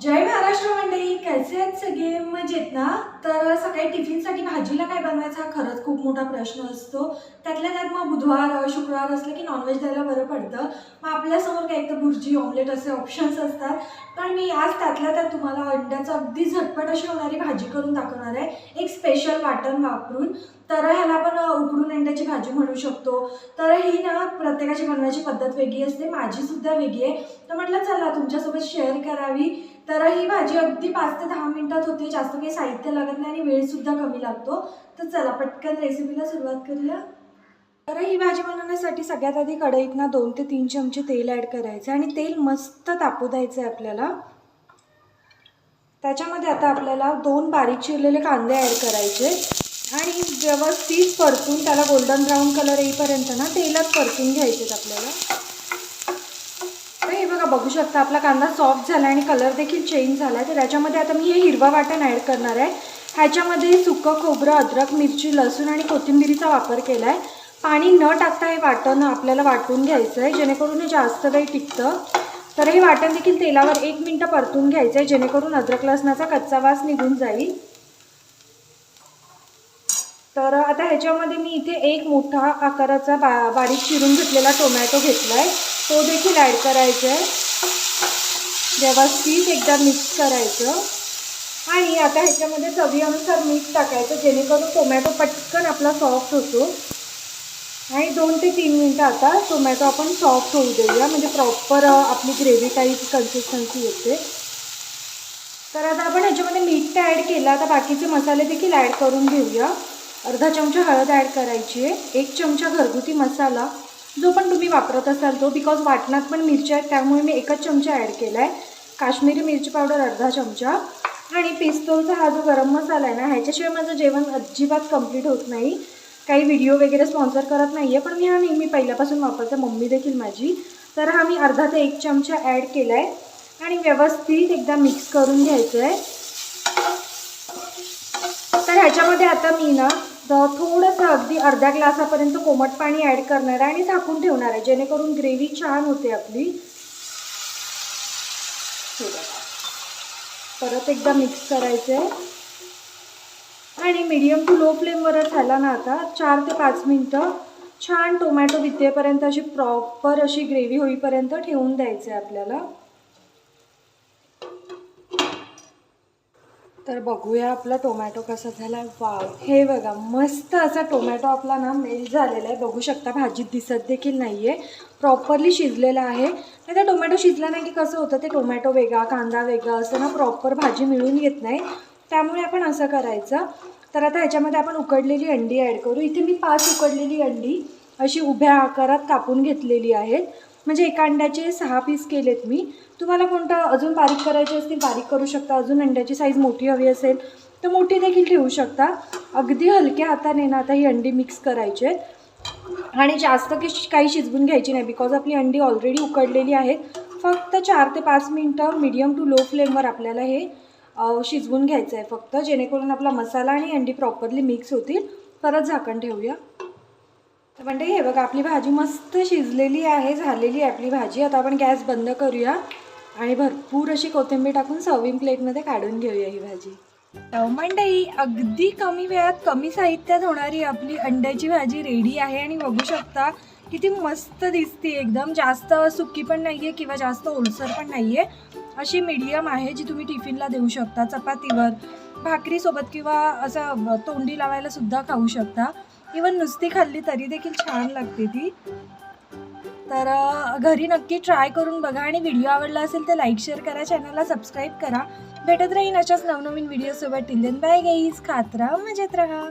Jaima Maharashtra मंडळी कसे आहेत सगळे? मजेत ना? तर सकाळी टिफिनसाठी भाजीला काय बनवायचा खरंच खूप मोठा प्रश्न असतो. त्यातल्या त्यात मग बुधवार शुक्रवार असलं की नॉनव्हेज द्यायला बरं पडतं. मग आपल्यासमोर काही तर भुर्जी ऑमलेट असे ऑप्शन्स असतात. पण मी आज त्यातल्या त्यात तुम्हाला अंड्याचं अगदी झटपट अशी होणारी भाजी करून दाखवणार आहे. एक स्पेशल वाटण वापरून. तर ह्याला आपण उकडून अंड्याची भाजी म्हणू शकतो. तर ही ना प्रत्येकाची बनवायची पद्धत वेगळी असते. माझीसुद्धा वेगळी आहे. तर म्हटलं चला तुमच्यासोबत शेअर करावी. तर ही अगदी पाच ते दहा मिनिटात होते. जास्त काही साहित्य लागत नाही आणि वेळसुद्धा कमी लागतो. तर चला पटकन रेसिपीला सुरुवात करूया. तर ही भाजी बनवण्यासाठी सगळ्यात आधी कढईत ना दोन ते तीन चमचे तेल ॲड करायचं आणि तेल मस्त तापू द्यायचं आहे आपल्याला. त्याच्यामध्ये आता आपल्याला दोन बारीक चिरलेले कांदे ॲड करायचे. आणि व्यवस्थित परतून त्याला गोल्डन ब्राऊन कलर येईपर्यंत ना तेलात परतून घ्यायचेत आपल्याला. बघा बघू शकता आपला कांदा सॉफ्ट झाला आणि कलर देखील चेंज झाला आहे तर याच्यामध्ये आता मी हे हिरवा वाटण ॲड करणार आहे. ह्याच्यामध्ये सुकं खोबरं अद्रक मिरची लसूण आणि कोथिंबिरीचा वापर केला आहे पाणी न टाकता हे वाटण आपल्याला वाटून घ्यायचं आहे जेणेकरून हे जास्त वेळ टिकतं. तर हे वाटण देखील तेलावर एक मिनटं परतून घ्यायचं आहे जेणेकरून अद्रक लसणाचा कच्चा वास निघून जाईल. तर आता ह्याच्यामध्ये मी इथे एक मोठा आकाराचा बा बारीक चिरून घेतलेला टोमॅटो घेतला आहे तो देखील ॲड करायचा आहे व्यवस्थित एकदा मिक्स करायचं आणि आता ह्याच्यामध्ये चवीनुसार मीठ टाकायचं जेणेकरून टोमॅटो पटकन आपला सॉफ्ट होतो. आणि दोन ते तीन मिनटं आता टोमॅटो आपण सॉफ्ट होऊ देऊया. म्हणजे प्रॉपर आपली ग्रेव्ही टाईप कन्सिस्टन्सी येते. तर आता आपण ह्याच्यामध्ये मीठ तर ॲड केलं. आता बाकीचे मसाले देखील ॲड करून घेऊया. अर्धा चमचा हळद ॲड करायची आहे. एक चमचा घरगुती मसाला. जो पण तुम्ही वापरत असाल तो बिकॉज वाटणात पण मिरच्या आहेत त्यामुळे मी एकच चमचा ॲड केला आहे काश्मीरी मिरची पावडर अर्धा चमचा. आणि पिस्तोलचा हा जो गरम मसाला आहे ना ह्याच्याशिवाय माझं जेवण अजिबात कंप्लीट होत नाही. काही व्हिडिओ वगैरे स्पॉन्सर करत नाही आहे पण मी हा नेहमी पहिल्यापासून वापरते मम्मी देखील माझी. तर हा मी अर्धा ते एक चमचा ॲड केला आहे आणि व्यवस्थित एकदा मिक्स करून घ्यायचं आहे तर ह्याच्यामध्ये आता मी ना तर थोडंसं अगदी अर्ध्या ग्लासापर्यंत कोमट पाणी ॲड करणार आहे आणि झाकून ठेवणार आहे. जेणेकरून ग्रेव्ही छान होते आपली. परत एकदा मिक्स करायचं आहे आणि मीडियम टू लो फ्लेमवरच झाला ना आता. चार ते पाच मिनटं छान टोमॅटो वितेपर्यंत अशी प्रॉपर अशी ग्रेव्ही होईपर्यंत ठेवून द्यायचं आहे आपल्याला. तर बघूया आपला टोमॅटो कसा झाला. वाव हे बघा मस्त असा टोमॅटो आपला ना मेल्ट झालेला आहे. बघू शकता भाजीत दिसत देखील नाही आहे प्रॉपरली शिजलेला आहे. नाही तर टोमॅटो शिजला नाही की कसं होतं ते टोमॅटो वेगळा कांदा वेगळा असं ना प्रॉपर भाजी मिळून येत नाही. त्यामुळे आपण असं करायचं. तर आता ह्याच्यामध्ये आपण उकडलेली अंडी ॲड करू. इथे मी पाच उकडलेली अंडी अशी उभ्या आकारात कापून घेतलेली आहेत. म्हणजे एका अंड्याचे सहा पीस केलेत मी. तुम्हाला कोणतं अजून बारीक करायचे असतील बारीक करू शकता. अजून अंड्याची साईज मोठी हवी असेल तर मोठी देखील ठेवू शकता. अगदी हलक्या हाताने ना आता ही अंडी मिक्स करायची आहेत. आणि जास्त की काही शिजवून घ्यायची नाही बिकॉज आपली अंडी ऑलरेडी उकडलेली आहेत. फक्त चार ते पाच मिनटं मीडियम टू लो फ्लेमवर आपल्याला हे शिजवून घ्यायचं आहे फक्त जेणेकरून आपला मसाला आणि अंडी प्रॉपरली मिक्स होतील. परत झाकण ठेवूया. तर म्हणजे हे बघा आपली भाजी मस्त शिजलेली आहे झालेली आहे आपली भाजी. आता आपण गॅस बंद करूया आणि भरपूर अशी कोथिंबीर टाकून सर्विंग प्लेटमध्ये काढून घेऊया ही भाजी. मंडई अगदी कमी वेळात कमी साहित्यात होणारी आपली अंड्याची भाजी रेडी आहे आणि बघू शकता किती मस्त दिसते. एकदम जास्त सुकी पण नाही आहे किंवा जास्त ओलसर पण नाही आहे अशी मीडियम आहे जी तुम्ही टिफिनला देऊ शकता. चपातीवर भाकरीसोबत किंवा असं तोंडी लावायला सुद्धा खाऊ शकता. इवन नुसती खाल्ली तरी देखील छान लागते ती. तर घरी नक्की ट्राय करून बघा आणि व्हिडिओ आवडला असेल तर लाईक शेअर करा. चॅनलला सबस्क्राईब करा. भेटत राहीन अशाच नवनवीन व्हिडिओसोबत टिल बाय गाईज खात राहा मजेत राहा.